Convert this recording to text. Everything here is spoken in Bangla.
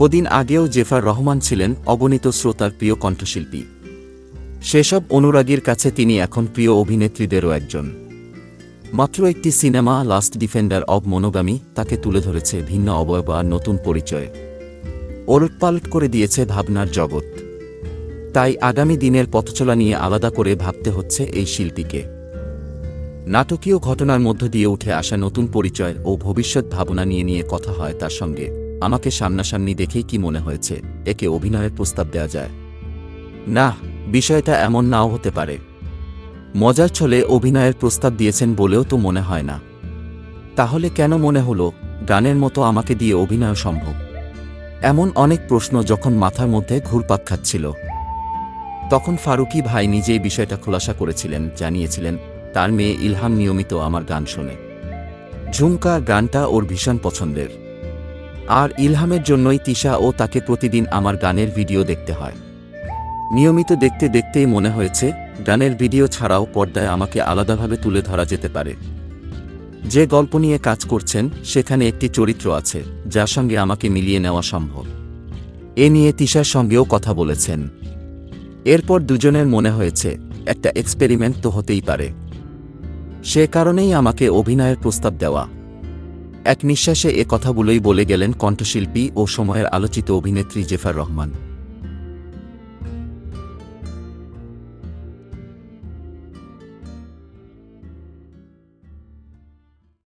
কদিন আগেও জেফার রহমান ছিলেন অগণিত শ্রোতার প্রিয় কণ্ঠশিল্পী। সেসব অনুরাগীর কাছে তিনি এখন প্রিয় অভিনেত্রীদেরও একজন। মাত্র একটি cinema, last defender of monogamy, তাকে তুলে ধরেছে ভিন্ন অবয়ব আর নতুন পরিচয়। ওলটপালট করে দিয়েছে ভাবনার জগৎ। তাই আগামী দিনের পথচলা নিয়ে আলাদা করে ভাবতে হচ্ছে এই শিল্পীকে। নাটকীয় ঘটনার মধ্য দিয়ে উঠে আসা নতুন পরিচয় ও ভবিষ্যৎ ভাবনা নিয়ে নিয়ে কথা হয় তার সঙ্গে। আমাকে সামনাসামনি দেখেই কি মনে হয়েছে, একে অভিনয়ের প্রস্তাব দেওয়া যায়। না, বিষয়টা এমন নাও হতে পারে। মজার ছলে অভিনয়ের প্রস্তাব দিয়েছেন বলেও তো মনে হয় না। তাহলে কেন মনে হলো, গানের মতো আমাকে দিয়ে অভিনয় সম্ভব? এমন অনেক প্রশ্ন যখন মাথার মধ্যে ঘুরপাক খাচ্ছিল। তখন ফারুকি ভাই নিজেই বিষয়টা খোলাসা করেছিলেন, জানিয়েছিলেন, তার মেয়ে ইলহাম নিয়মিত আমার গান শোনে। ঝুমকা গানটা ওর ভীষণ পছন্দের। আর ইলহামের জন্যই তিশা ও তাকে প্রতিদিন আমার গানের ভিডিও দেখতে হয়। নিয়মিত দেখতে দেখতেই মনে হয়েছে, গানের ভিডিও ছাড়াও পর্দায় আমাকে আলাদাভাবে তুলে ধরা যেতে পারে। যে গল্প নিয়ে কাজ করছেন, সেখানে একটি চরিত্র আছে, যার সঙ্গে আমাকে মিলিয়ে নেওয়া সম্ভব। এ নিয়ে তিশার সঙ্গেও কথা বলেছেন। এরপর দুজনের মনে হয়েছে, একটা এক্সপেরিমেন্ট তো হতেই পারে। সে কারণেই আমাকে অভিনয়ের প্রস্তাব দেওয়া। এক নিঃশ্বাসে এ কথাগুলোই বলে গেলেন কণ্ঠশিল্পী ও সময়ের আলোচিত অভিনেত্রী জেফার রহমান।